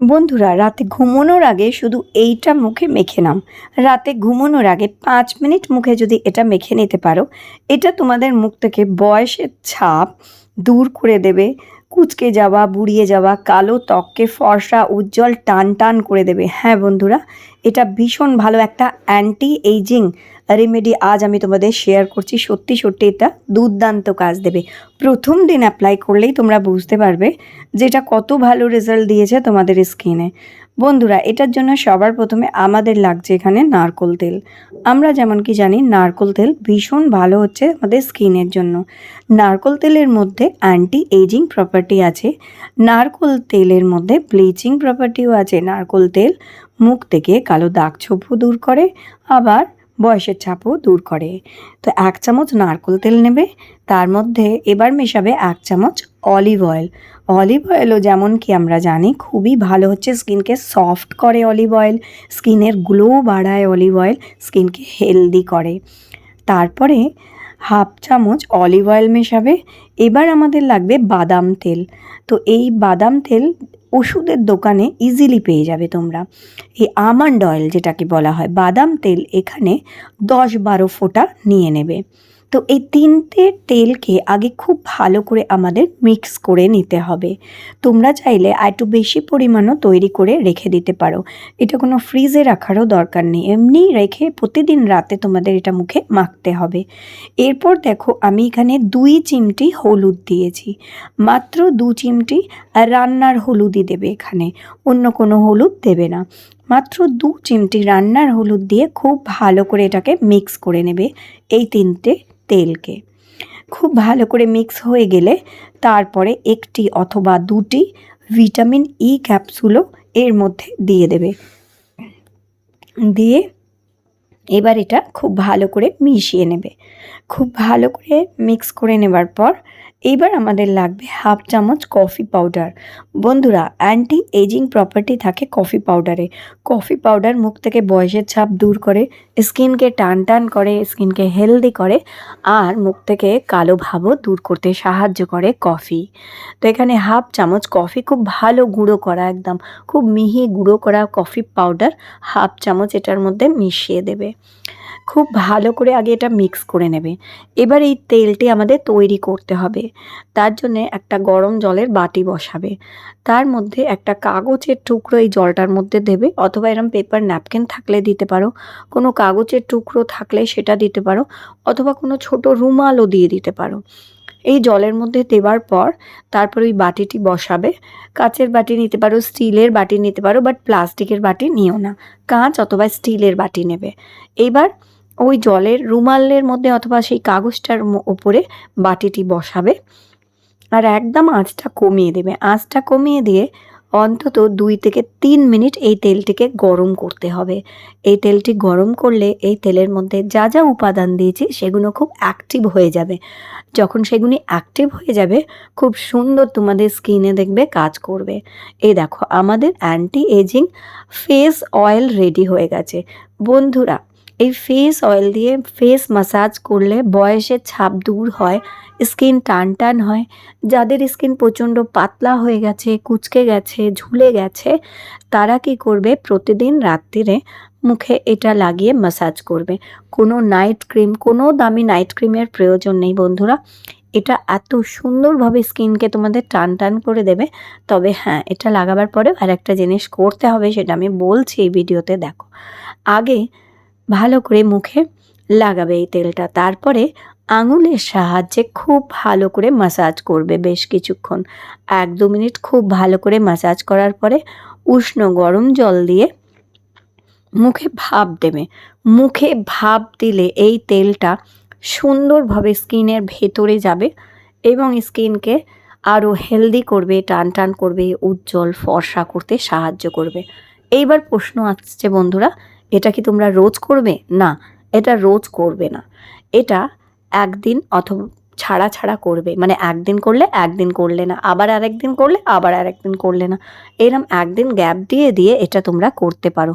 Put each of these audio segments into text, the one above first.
বন্ধুরা, রাতে ঘুমানোর আগে শুধু এইটা মুখে মেখে নাও। রাতে ঘুমানোর আগে পাঁচ মিনিট মুখে যদি এটা মেখে নিতে পারো, এটা তোমাদের মুখ থেকে বয়সের ছাপ দূর করে দেবে। কুচকে যাওয়া, বুড়িয়ে যাওয়া, কালো ত্বককে ফর্সা, উজ্জ্বল টান টান করে দেবে। হ্যাঁ বন্ধুরা, এটা ভীষণ ভালো একটা অ্যান্টি এইজিং রেমেডি আজ আমি তোমাদের শেয়ার করছি। সত্যি সত্যি এটা দুর্দান্ত কাজ দেবে। প্রথম দিন অ্যাপ্লাই করলেই তোমরা বুঝতে পারবে যে এটা কত ভালো রেজাল্ট দিয়েছে তোমাদের স্কিনে বন্ধুরা, এটার জন্য সবার প্রথমে আমাদের লাগছে এখানে নারকোল তেল। আমরা যেমন কি জানি, নারকোল তেল ভীষণ ভালো হচ্ছে আমাদের স্কিনের জন্য। নারকোল তেলের মধ্যে অ্যান্টি এজিং প্রপার্টি আছে। নারকোল তেলের মধ্যে ব্লিচিং প্রপার্টিও আছে। নারকোল তেল মুখ থেকে কালো দাগ ছোপও দূর করে। আবার বয়সের ছাপও দূর করে। তো এক চামচ নারকোল তেল নেবে, তার মধ্যে এবার মেশাবে এক চামচ অলিভ অয়েল অলিভ অয়েলও যেমন কি আমরা জানি, খুবই ভালো হচ্ছে স্কিনকে সফট করে অলিভ অয়েল স্কিনের গ্লো বাড়ায় অলিভ অয়েল স্কিনকে হেলদি করে। তারপরে হাফ চামচ অলিভ অয়েল মেশাবে, এবার আমাদের লাগবে বাদাম তেল। তো এই বাদাম তেল ওষুধের দোকানে ইজিলি পেয়ে যাবে তোমরা। এই আমন্ড অয়েল যেটাকে বলা হয়, বাদাম তেল এখানে দশ বারো ফোঁটা নিয়ে নেবে। তো এই তিনটে তেলকে আগে খুব ভালো করে আমাদের মিক্স করে নিতে হবে। তোমরা চাইলে একটু বেশি পরিমাণও তৈরি করে রেখে দিতে পারো। এটা কোনো ফ্রিজে রাখারও দরকার নেই। এমনি রেখে প্রতিদিন রাতে তোমাদের এটা মুখে মাখতে হবে। এরপর দেখো আমি এখানে দুই চিমটি হলুদ দিয়েছি। মাত্র দু চিমটি রান্নার হলুদই দেবে এখানে। অন্য কোনো হলুদ দেবে না। মাত্র দু চিমটি রান্নার হলুদ দিয়ে খুব ভালো করে এটাকে মিক্স করে নেবে এই তিনটে তেলকে। খুব ভালো করে মিক্স হয়ে গেলে তারপরে একটি অথবা দুটি ভিটামিন ই ক্যাপসুলও এর মধ্যে দিয়ে দেবে। দিয়ে এবার এটা খুব ভালো করে মিশিয়ে নেবে। খুব ভালো করে মিক্স করে নেবার পর এইবার আমাদের লাগবে হাফ চামচ কফি পাউডার। বন্ধুরা অ্যান্টি এজিং প্রপার্টি থাকে কফি পাউডারে। কফি পাউডার মুখ থেকে বয়সের ছাপ দূর করে স্কিনকে টান টান করে, স্কিনকে হেলদি করে আর মুখ থেকে কালো ভাবও দূর করতে সাহায্য করে কফি। তো এখানে হাফ চামচ কফি, খুব ভালো গুঁড়ো করা একদম, খুব মিহি গুঁড়ো করা কফি পাউডার হাফ চামচ এটার মধ্যে মিশিয়ে দেবে। খুব ভালো করে আগে এটা মিক্স করে নেবে। এবার এই তেলটি আমাদের তৈরি করতে হবে। তার জন্যে একটা গরম জলের বাটি বসাবে। তার মধ্যে একটা কাগজের টুকরো এই জলটার মধ্যে দেবে, অথবা এরম পেপার ন্যাপকিন থাকলে দিতে পারো। কোনো কাগজের টুকরো থাকলে সেটা দিতে পারো, অথবা কোনো ছোট রুমালও দিয়ে দিতে পারো। এই জলের মধ্যে দেওয়ার পর তারপর ওই বাটিটি বসাবে। কাচের বাটি নিতে পারো, স্টিলের বাটি নিতে পারো বাট প্লাস্টিকের বাটি নিও না। কাঁচ অথবা স্টিলের বাটি নেবে। এইবার ওই জলের রুমালের মধ্যে অথবা সেই কাগজটার ওপরে বাটিটি বসাবে। আর একদম আঁচটা কমিয়ে দেবে। আঁচটা কমিয়ে দিয়ে অন্তত দুই থেকে তিন মিনিট এই তেলটিকে গরম করতে হবে। এই তেলটি গরম করলে এই তেলের মধ্যে যা যা উপাদান দিয়েছি সেগুলো খুব অ্যাক্টিভ হয়ে যাবে। যখন সেগুলি অ্যাক্টিভ হয়ে যাবে, খুব সুন্দর তোমাদের স্কিনে দেখবে কাজ করবে। এই দেখো, আমাদের anti ageing face oil ready হয়ে গেছে। বন্ধুরা এই ফেস অয়েল দিয়ে ফেস মাসাজ করলে বয়সের ছাপ দূর হয় স্কিন টান টান হয়। যাদের স্কিন প্রচণ্ড পাতলা হয়ে গেছে, কুচকে গেছে, ঝুলে গেছে, তারা কি করবে? প্রতিদিন রাত্রিরে মুখে এটা লাগিয়ে মাসাজ করবে। কোনো নাইট ক্রিম কোনো দামি নাইট ক্রিমের প্রয়োজন নেই বন্ধুরা। এটা এত সুন্দরভাবে স্কিনকে তোমাদের টান টান করে দেবে। তবে হ্যাঁ এটা লাগাবার পরে আর একটা জিনিস করতে হবে, সেটা আমি বলছি এই ভিডিওতে, দেখো। আগে ভালো করে মুখে লাগাবে এই তেলটা। তারপরে আঙুলের সাহায্যে খুব ভালো করে মাসাজ করবে বেশ কিছুক্ষণ। এক দু মিনিট খুব ভালো করে মাসাজ করার পরে উষ্ণ গরম জল দিয়ে মুখে ভাপ দেবে। মুখে ভাপ দিলে এই তেলটা সুন্দরভাবে স্কিনের ভেতরে যাবে এবং স্কিনকে আরও হেলদি করবে, টান টান করবে, উজ্জ্বল ফর্সা করতে সাহায্য করবে। এইবার প্রশ্ন আসছে বন্ধুরা এটা কি তোমরা রোজ করবে? না এটা রোজ করবে না। এটা একদিন অথবা ছাড়া ছাড়া করবে। মানে একদিন করলে একদিন করলে না, আবার আরেকদিন করলে আবার আরেকদিন করলে না। এরম একদিন গ্যাপ দিয়ে দিয়ে এটা তোমরা করতে পারো।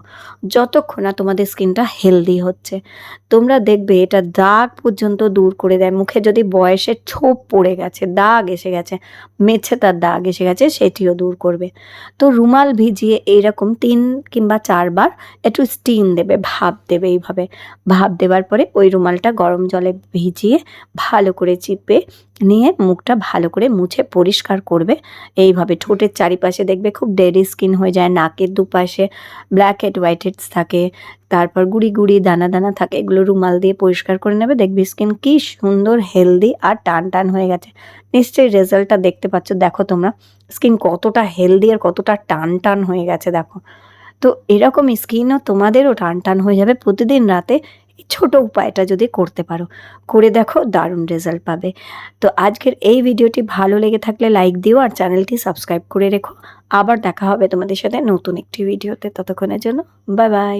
যতক্ষণ না তোমাদের স্কিনটা হেলদি হচ্ছে। তোমরা দেখবে এটা দাগ পর্যন্ত দূর করে দেয়। মুখে যদি বয়সের ছোপ পড়ে গেছে, দাগ এসে গেছে মেছে তার দাগ এসে গেছে, সেটিও দূর করবে। তো রুমাল ভিজিয়ে এইরকম তিন কিংবা চারবার একটু স্টিম দেবে, ভাপ দেবে এইভাবে। ভাপ দেওয়ার পরে ওই রুমালটা গরম জলে ভিজিয়ে ভালো করে চিপে নিয়ে মুখটা ভালো করে মুছে পরিষ্কার করবে। এইভাবে ঠোঁটের চারিপাশে দেখবে খুব ডেড স্কিন হয়ে যায়, নাকের দুপাশে ব্ল্যাক হেড হোয়াইট হেডস থাকে, তারপর গুড়ি গুড়ি, দানা দানা থাকে, এগুলো রুমাল দিয়ে পরিষ্কার করে নেবে, দেখবে স্কিন কি সুন্দর হেলদি আর টান টান হয়ে গেছে। নিশ্চয়ই রেজাল্টটা দেখতে পাচ্ছ, দেখো তোমরা স্কিন কতটা হেলদি আর কতটা টান টান হয়ে গেছে, দেখো। তো এরকম স্কিনও তোমাদেরও টান টান হয়ে যাবে, প্রতিদিন রাতে এই ছোট উপায়টা যদি করতে পারো। করে দেখো দারুণ রেজাল্ট পাবে। তো আজকের এই ভিডিওটি ভালো লেগে থাকলে লাইক দিও আর চ্যানেলটি সাবস্ক্রাইব করে রেখো। আবার দেখা হবে তোমাদের সাথে নতুন একটি ভিডিওতে। ততক্ষণের জন্য বাই বাই